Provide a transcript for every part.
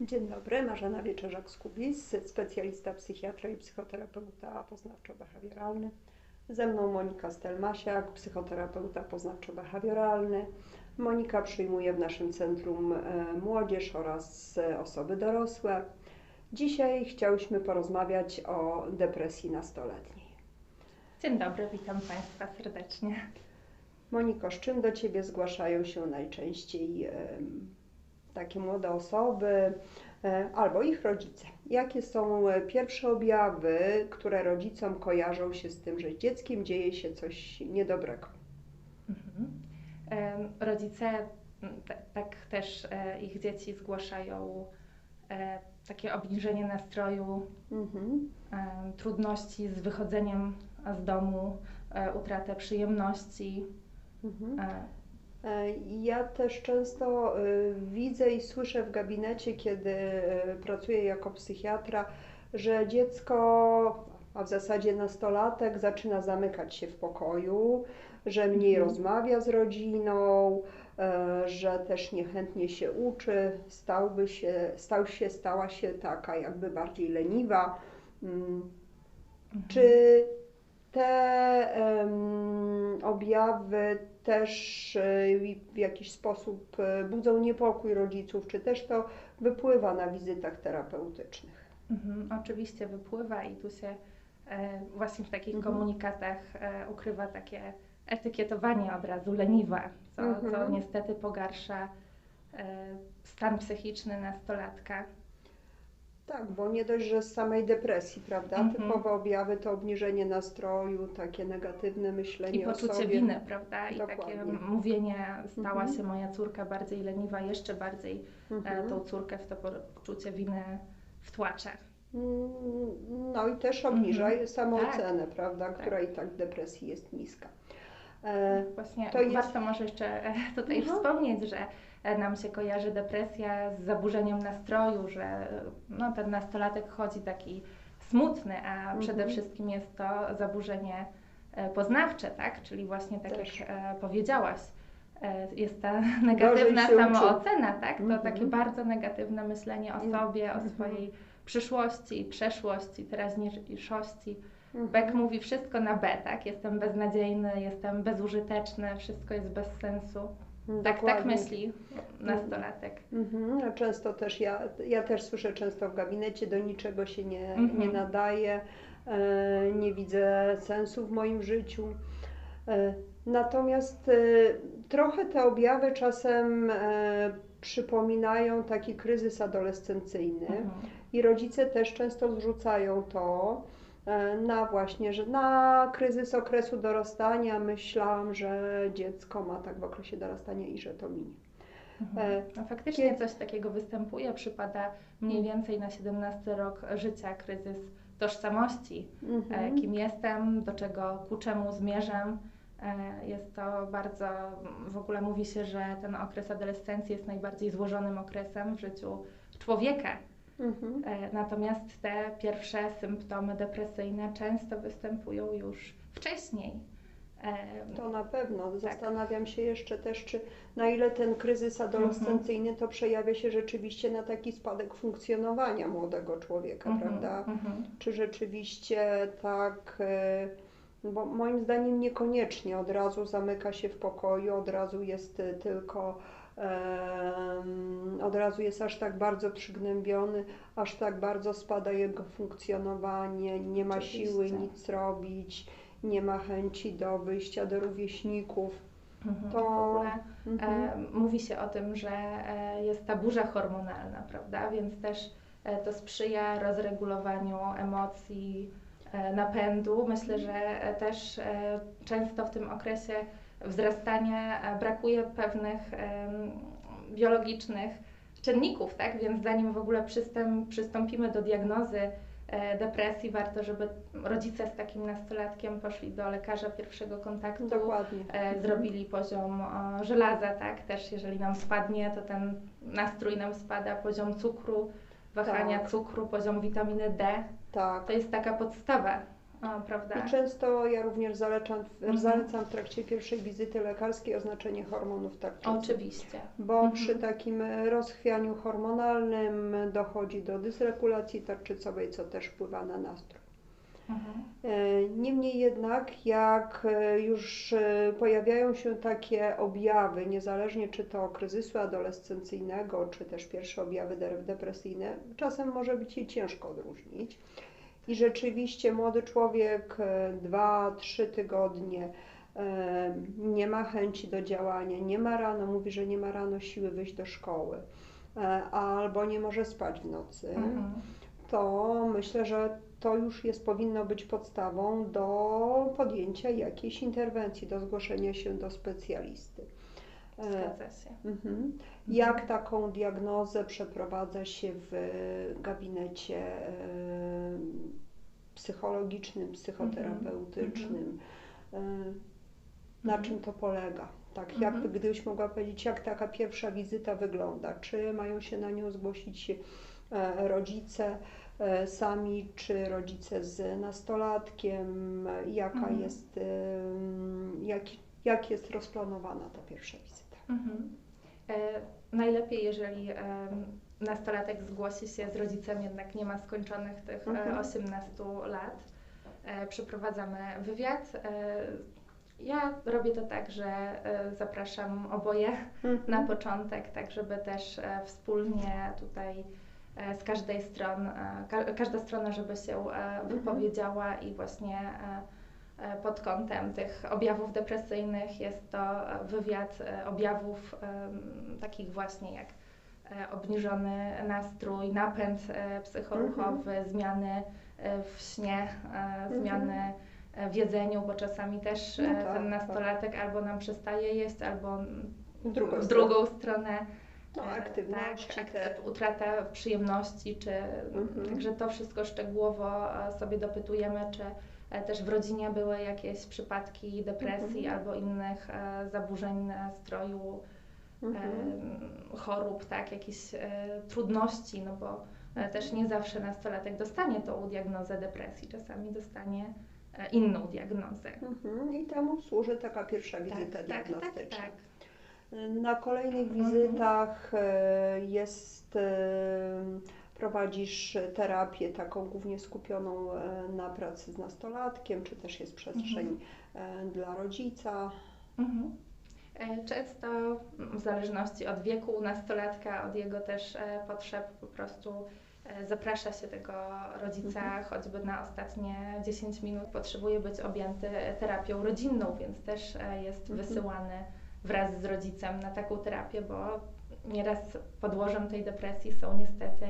Dzień dobry, Marzena Wieczerzak-Skubis, specjalista psychiatra i psychoterapeuta poznawczo-behawioralny. Ze mną Monika Stelmasiak, psychoterapeuta poznawczo-behawioralny. Monika przyjmuje w naszym centrum e, młodzież oraz e, osoby dorosłe. Dzisiaj chciałyśmy porozmawiać o depresji nastoletniej. Dzień dobry, witam Państwa serdecznie. Moniko, z czym do Ciebie zgłaszają się najczęściej takie młode osoby e, albo ich rodzice? Jakie są e, pierwsze objawy, które rodzicom kojarzą się z tym, że z dzieckiem dzieje się coś niedobrego? Mhm. Rodzice tak też e, ich dzieci zgłaszają takie obniżenie nastroju, Mhm. trudności z wychodzeniem z domu, utratę przyjemności. Mhm. E, E, Ja też często y, widzę i słyszę w gabinecie, kiedy y, pracuję jako psychiatra, że dziecko, a w zasadzie nastolatek, zaczyna zamykać się w pokoju, że mniej Mhm. rozmawia z rodziną, e, że też niechętnie się uczy, stałby się, stał się, stała się taka jakby bardziej leniwa. Mm, mhm. czy te em, objawy też e, w jakiś sposób e, budzą niepokój rodziców, czy też to wypływa na wizytach terapeutycznych? Mhm, oczywiście wypływa i tu się e, właśnie w takich Mhm. komunikatach e, ukrywa takie etykietowanie od razu leniwa, co, co Mhm. niestety pogarsza e, stan psychiczny nastolatka. Tak, bo nie dość, że z samej depresji, prawda? Mhm. Typowe objawy to obniżenie nastroju, takie negatywne myślenie I o poczucie sobie. winy, prawda? I takie Dokładnie. mówienie, stała Mhm. się moja córka bardziej leniwa, jeszcze bardziej e, Mhm. tą córkę w to poczucie winy wtłacza. Mm, No i też obniża Mhm. samoocenę, prawda? Która i tak w depresji jest niska. E, Właśnie To jest- warto może jeszcze e, tutaj Mhm. wspomnieć, że e, nam się kojarzy depresja z zaburzeniem nastroju, że no, ten nastolatek chodzi taki smutny, a Mhm. przede wszystkim jest to zaburzenie poznawcze, tak? Czyli właśnie tak Też. jak e, powiedziałaś, jest ta negatywna się uczy. samoocena, tak? To Mhm. takie bardzo negatywne myślenie o sobie, o Mhm. swojej przyszłości, przeszłości, teraźniejszości. Mhm. Beck mówi wszystko na B, tak? Jestem beznadziejny, jestem bezużyteczny, wszystko jest bez sensu. Tak, tak myśli nastolatek. Mhm, a często też ja, ja też słyszę często w gabinecie, do niczego się nie, Mhm. nie nadaje, e, nie widzę sensu w moim życiu. E, natomiast e, trochę te objawy czasem e, przypominają taki kryzys adolescencyjny Mhm. i rodzice też często zrzucają to na właśnie, że na kryzys okresu dorastania myślałam, że dziecko ma tak w okresie dorastania i że to minie. Mhm. E, No, faktycznie coś takiego występuje, przypada mniej więcej na 17 rok życia kryzys tożsamości. E, Mhm. Kim jestem, do czego, ku czemu zmierzam. E, Jest to bardzo, w ogóle mówi się, że ten okres adolescencji jest najbardziej złożonym okresem w życiu człowieka. Mhm. E, Natomiast te pierwsze symptomy depresyjne często występują już wcześniej. E, To na pewno. Tak. Zastanawiam się jeszcze też, czy na ile ten kryzys adolescencyjny to przejawia się rzeczywiście na taki spadek funkcjonowania młodego człowieka, mhm, prawda? mhm. Czy rzeczywiście tak, e, bo moim zdaniem niekoniecznie od razu zamyka się w pokoju, od razu jest tylko, od razu jest aż tak bardzo przygnębiony, aż tak bardzo spada jego funkcjonowanie, nie ma Oczywiście. siły nic robić, nie ma chęci do wyjścia do rówieśników. Mhm. To- W ogóle Mhm. e, mówi się o tym, że e, jest ta burza hormonalna, prawda? Więc też e, to sprzyja rozregulowaniu emocji, napędu. Myślę, że e, też e, często w tym okresie wzrastania e, brakuje pewnych biologicznych czynników, tak? Więc zanim w ogóle przystęp, przystąpimy do diagnozy e, depresji, warto, żeby rodzice z takim nastolatkiem poszli do lekarza pierwszego kontaktu, Dokładnie. e, Mhm. zrobili poziom e, żelaza, tak? Też jeżeli nam spadnie, to ten nastrój nam spada, poziom cukru, wahania Tak. cukru, poziom witaminy D. Tak. To jest taka podstawa o, prawda? I często ja również zalecam, Mhm. zalecam w trakcie pierwszej wizyty lekarskiej oznaczenie hormonów tarczycy. Oczywiście. Bo Mhm. przy takim rozchwianiu hormonalnym dochodzi do dysregulacji tarczycowej, co też wpływa na nastrój. E, Niemniej jednak, jak e, już e, pojawiają się takie objawy, niezależnie czy to kryzysu adolescencyjnego, czy też pierwsze objawy de- depresyjne, czasem może być je ciężko odróżnić. I rzeczywiście młody człowiek e, dwa, trzy tygodnie nie ma chęci do działania, nie ma rano, mówi, że nie ma rano siły wyjść do szkoły, albo nie może spać w nocy Mhm. To myślę, że to już jest, powinno być podstawą do podjęcia jakiejś interwencji, do zgłoszenia się do specjalisty. E, Zgadza się. mhm. Jak taką diagnozę przeprowadza się w gabinecie e, psychologicznym, psychoterapeutycznym? E, Na Mhm. czym to polega? Tak, jak Mhm. gdybyś mogła powiedzieć, jak taka pierwsza wizyta wygląda? Czy mają się na nią zgłosić e, rodzice e, sami, czy rodzice z nastolatkiem? Jaka Mhm. jest, em, jak, jak jest rozplanowana ta pierwsza wizyta? Mhm. E, najlepiej, jeżeli em, nastolatek zgłosi się z rodzicem, jednak nie ma skończonych tych Mhm. e, 18 lat. E, przeprowadzamy wywiad. E, ja robię to tak, że e, zapraszam oboje na początek, tak żeby też e, wspólnie tutaj e, z każdej stron, e, ka każda strona, żeby się e, wypowiedziała i właśnie e, e, pod kątem tych objawów depresyjnych jest to e, wywiad e, objawów takich właśnie jak e, obniżony nastrój, napęd e, psychoruchowy, zmiany e, w śnie, e, zmiany e, w jedzeniu, bo czasami też No e, tak, ten tak. nastolatek albo nam przestaje jeść, albo W drugą w drugą stronę. No, e, aktywności tak, te. utrata przyjemności, czy Mhm. także to wszystko szczegółowo e, sobie dopytujemy, czy e, też w rodzinie były jakieś przypadki depresji Mhm. albo innych zaburzeń nastroju, Mhm. chorób, tak, jakieś trudności, no bo też nie zawsze nastolatek dostanie tą diagnozę depresji, czasami dostanie inną diagnozę. Mhm. I temu służy taka pierwsza wizyta tak, tak, tak, diagnostyczna. tak. Na kolejnych Mhm. wizytach e, jest, e, prowadzisz terapię taką głównie skupioną e, na pracy z nastolatkiem, czy też jest przestrzeń e, dla rodzica. Mhm. Często w zależności od wieku nastolatka, od jego też potrzeb po prostu zaprasza się tego rodzica Mhm. choćby na ostatnie 10 minut. Potrzebuje być objęty terapią rodzinną, więc też jest Mhm. wysyłany wraz z rodzicem na taką terapię, bo nieraz podłożem tej depresji są niestety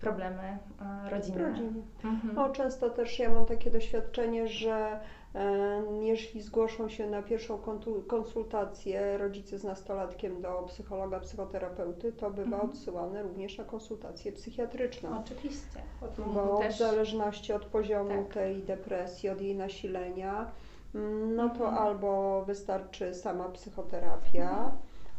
problemy e, rodzinne. Rodzinie. Mhm. No, często też ja mam takie doświadczenie, że e, jeśli zgłoszą się na pierwszą konsultację rodzice z nastolatkiem do psychologa, psychoterapeuty, to bywa Mhm. odsyłane również na konsultację psychiatryczną. Oczywiście. bo Bo w też zależności od poziomu Tak. tej depresji, od jej nasilenia, no to albo wystarczy sama psychoterapia,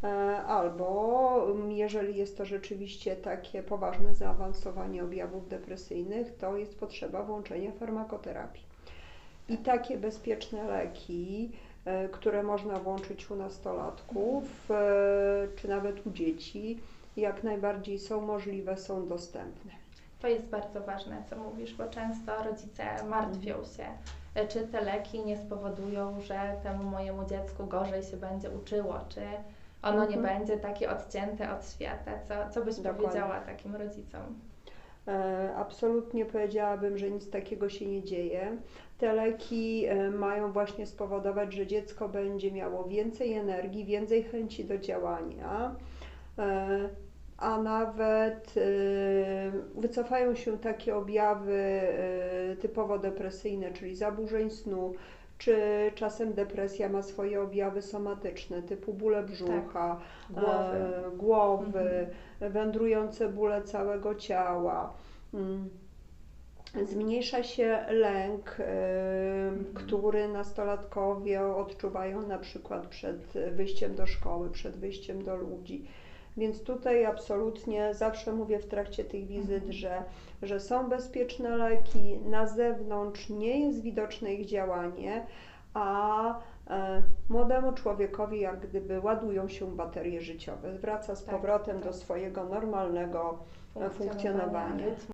e, albo mm, jeżeli jest to rzeczywiście takie poważne zaawansowanie objawów depresyjnych, to jest potrzeba włączenia farmakoterapii. I takie bezpieczne leki, e, które można włączyć u nastolatków, e, czy nawet u dzieci, jak najbardziej są możliwe, są dostępne. To jest bardzo ważne, co mówisz, bo często rodzice martwią się, czy te leki nie spowodują, że temu mojemu dziecku gorzej się będzie uczyło, czy ono nie Mhm. będzie takie odcięte od świata. Co, co byś Dokładnie. powiedziała takim rodzicom? E, Absolutnie powiedziałabym, że nic takiego się nie dzieje. Te leki e, mają właśnie spowodować, że dziecko będzie miało więcej energii, więcej chęci do działania, e, a nawet e, wycofają się takie objawy e, typowo depresyjne, czyli zaburzeń snu, czy czasem depresja ma swoje objawy somatyczne, typu bóle brzucha, Głowy. e, głowy wędrujące bóle całego ciała. Mm. Zmniejsza się lęk, e, który nastolatkowie odczuwają na przykład przed wyjściem do szkoły, przed wyjściem do ludzi. Więc tutaj absolutnie zawsze mówię w trakcie tych wizyt, Mhm. że, że są bezpieczne leki, na zewnątrz nie jest widoczne ich działanie, a e, młodemu człowiekowi jak gdyby ładują się baterie życiowe, wraca z Tak, powrotem tak. do swojego normalnego e, funkcjonowania. rytmu.